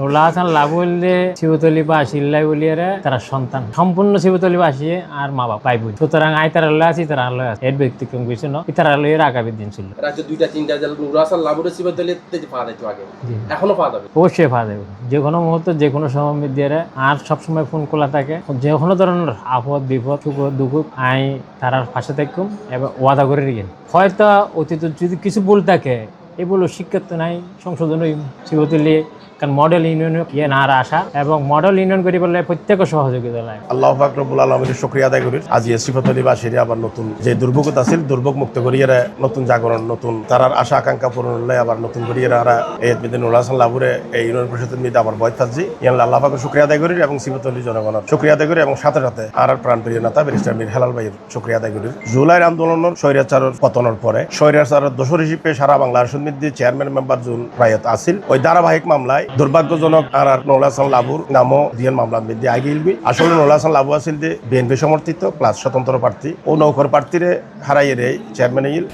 রোলা হাসান লাভ বললে শিবতলি বা আসিল্লাই বলিয়ারে তারা সন্তান। সম্পূর্ণ শিবতলি আর মা বাবা পাইব সুতরাং আই তারা আল্লাহ আছি তারা এর কিছু তারা আল্লাহ আগামী দিন ছিল। রাজ্য দুইটা তিনটা জেলা হাসান আগে। এখনও যাবে? অবশ্যই পাওয়া যাবে। যে কোনো মুহূর্তে যে কোনো সময় দিয়ে আর সবসময় ফোন খোলা থাকে। যে কোনো ধরনের আপদ বিপদ সুখ দুঃখ আই তারার পাশে থাকুম এবং ওয়াদা করে রেখেন হয়তো অতীত যদি কিছু ভুল থাকে এগুলো শিক্ষা তো নাই, সংশোধন শিবতুলি কারণ মডেল ইউনিয়ন ইয়ে না আসা এবং মডেল ইউনিয়ন করি বললে প্রত্যেক সহযোগিতা লাগে। আল্লাহ ফাকরবুল আলমের শুক্রিয়া আদায় করি। আজ বাসীরা আবার নতুন যে দুর্ভোগ আছিল দুর্ভোগ মুক্ত করিয়ে নতুন জাগরণ, নতুন তারার আশা, আকাঙ্ক্ষা পূরণ হলে আবার নতুন করিয়ে আরা এই মিদিন লাভুরে এই ইউনিয়ন পরিষদের মধ্যে আবার বয় থাকছি। ইয়ান আল্লাহ ফাকর আদায় করি এবং সিফতলি জনগণের শুক্রিয়া আদায় করি এবং সাথে সাথে আর আর প্রাণ প্রিয় নেতা ব্যারিস্টার মীর হেলাল ভাইয়ের শুক্রিয়া আদায় করি। জুলাইয়ের আন্দোলনের স্বৈরাচারের পতনের পরে স্বৈরাচারের দোষর হিসেবে সারা বাংলার সমিতি চেয়ারম্যান মেম্বার জুন রায়ত আসিল ওই ধারাবাহিক মামলায় দুর্ভাগ্যজনক আর আর নৌলা হাসান লাবুর নামও দিয়ান মামলার মধ্যে আগে ইলবি আসলে নৌলা হাসান লাবু আসিল যে বিএনপি সমর্থিত প্লাস স্বতন্ত্র প্রার্থী। ও নৌকর প্রার্থীরে হারাইয়ে রে চেয়ারম্যান ইল।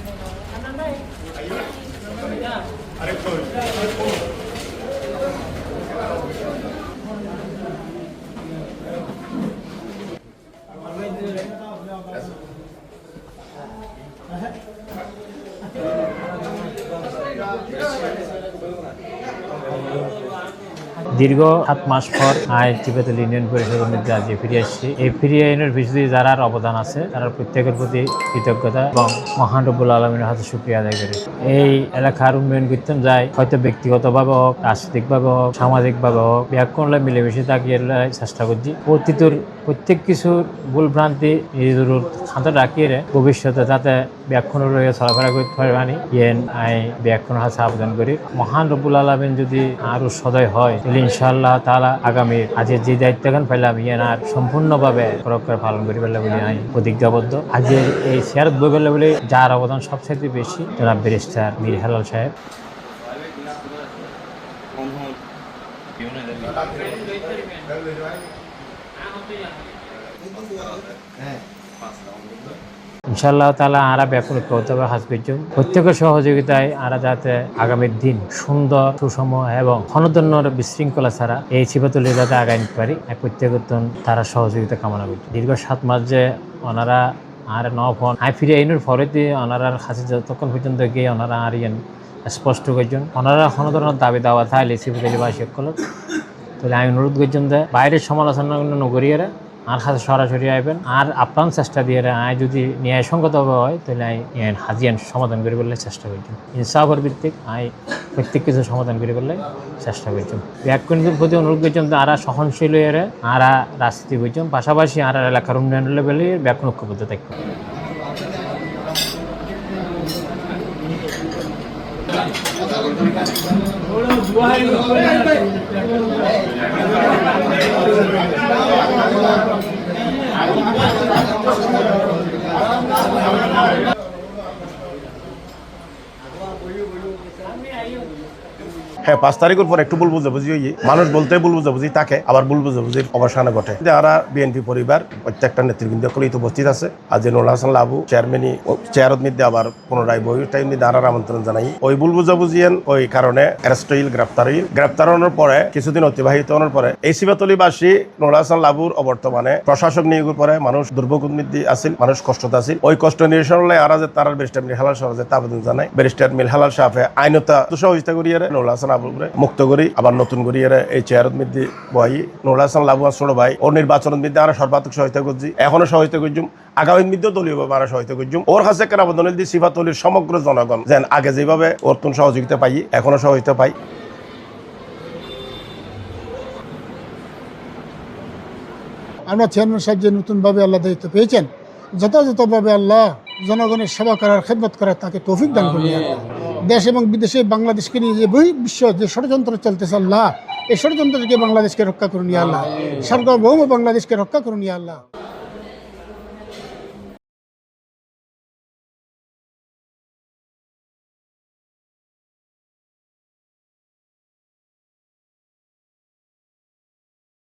দীর্ঘ সাত মাস পর আই তিবেতল ইউনিয়ন পরিষদের মধ্যে আজ ফিরে আসছি, এই ফিরে ইউনিয়নের ভিত্তিতে যারা অবদান আছে, তারা প্রত্যেকের প্রতি কৃতজ্ঞতা এবং মহান রব্বুল আলমীর হাতে সুক্রিয়া আদায় করি। এই এলাকার উন্নয়ন করতে যায় হয়তো ব্যক্তিগতভাবে হোক, রাজনৈতিকভাবে হোক, সামাজিকভাবে হোক, ব্যাকরণে মিলেমিশে তাকিয়ে চেষ্টা করছি। অতীতের প্রত্যেক কিছুর ভুল ভ্রান্তি খাতে রাখিয়ে রে, ভবিষ্যতে যাতে ব্যাখ্যান রয়ে চলাফেরা করতে পারে মানে ইয়েন আই ব্যাখ্যান হাতে আবেদন করি। মহান রব্বুল আলমিন যদি আরও সদয় হয় তাহলে ইনশাআল্লাহ তালা আগামী আজের যে দায়িত্ব এখন পাইলাম আর সম্পূর্ণভাবে পরোক্ষরে পালন করি পেলে বলে আমি প্রতিজ্ঞাবদ্ধ আজের এই শেয়ার বই পেলে বলে যার অবদান সবচেয়ে বেশি জনাব ব্যারিস্টার মীর হেলাল সাহেব। ইনশাআল্লাহ তালা আরা ব্যাপক হাস পেয়েছেন প্রত্যেকের সহযোগিতায় আরা যাতে আগামীর দিন সুন্দর, সুষম এবং ক্ষণদন্যর বিশৃঙ্খলা ছাড়া এই শিবতলি যাতে আগায় নিতে পারি। এই প্রত্যেকতন তারা সহযোগিতা কামনা করছে। দীর্ঘ সাত মাস যে ওনারা আর ন ফোন আই ফিরে আইনের ফরেতে ওনারার কাছে যতক্ষণ পর্যন্ত গিয়ে ওনারা আর ইয়েন স্পষ্ট করছেন। ওনারা কোনো ধরনের দাবি দাওয়া থাকলে শিবতলিবাসী সকল তাহলে আমি অনুরোধ করছেন যে বাইরের সমালোচনা নগরীরা আর সরাসরি আইবেন আর আপ্রাণ চেষ্টা দিয়ে আয় যদি ন্যায়সঙ্গতভাবে হয় তাহলে আই হাজিয়ান সমাধান করে বললে চেষ্টা করছেন ইনসাফের ভিত্তিক আই প্রত্যেক কিছু সমাধান করে বললে চেষ্টা করছেন ব্যাকুণীদের প্রতি অনুরোধ করছেন তো আরা সহনশীল হয়ে আরা রাজনীতি করছেন পাশাপাশি আর এলাকার উন্নয়ন লেভেলে ব্যাকুণ ঐক্যবদ্ধ থাকবে 上面还有 হ্যাঁ পাঁচ তারিখের পর একটু ভুল বুঝাবুঝি হই মানুষ বলতে ভুল বুঝাবুঝি থাকে আবার ভুল বুঝাবুঝির অবসানে ঘটে। যে আরা বিএনপি পরিবার, প্রত্যেকটা নেতৃবৃন্দ কলেই তো উপস্থিত আছে। যে নুরুল হাসান লাবু, চেয়ারম্যানই চেয়ারত মধ্যে আবার পুনরায় বই টাইম মধ্যে আরার আমন্ত্রণ জানাই। ওই ভুল বুঝাবুঝিয়েন ওই কারণে অ্যারেস্ট হইল গ্রেপ্তার হইল গ্রেপ্তার হওয়ার পরে, কিছুদিন অতিবাহিত হওয়ার পরে, এই শিবাতলিবাসী নুরুল হাসান লাবুর অবর্তমানে প্রশাসক নিয়োগের পরে মানুষ দুর্ভোগ মধ্যে আছিল, মানুষ কষ্টতে আছিল ওই কষ্ট নিরসন হলে আরা যে তারার ব্যারিস্টার মিল হালাল সহজে আবেদন জানাই ব্যারিস্টার মিল হালাল সাহেব আইনতা সহযোগিতা করিয়ে নুরুল হাসান আবুরে মুক্ত করি আবার নতুন করিয়ে এই চেয়ারত মধ্যে বই নুরুল হাসান লাবু ছোট ভাই ওর নির্বাচনের মধ্যে আরও সর্বাত্মক সহায়তা করছি। এখনও সহায়তা করছুম আগামী মধ্যে দলীয় ভাবে আরও সহায়তা করছুম। ওর কাছে একটা আবেদন দিয়ে সিফাতলির সমগ্র জনগণ। যেন আগে যেভাবে ওর তুন সহযোগিতা পাই এখনও সহযোগিতা পাই। আমরা চেয়ারম্যান সাহেব যে নতুনভাবে আল্লাহ দায়িত্ব পেয়েছেন যথাযথভাবে আল্লাহ জনগণের সেবা করার খেদমত করার তাকে তৌফিক দান আল্লাহ। দেশ এবং বিদেশে বাংলাদেশকে নিয়ে যে বই বিশ্ব যে ষড়যন্ত্র চলতেছে আল্লাহ, এই ষড়যন্ত্রকে বাংলাদেশকে রক্ষা করুন আল্লাহ। সার্বভৌম বাংলাদেশকে রক্ষা করুন আল্লাহ।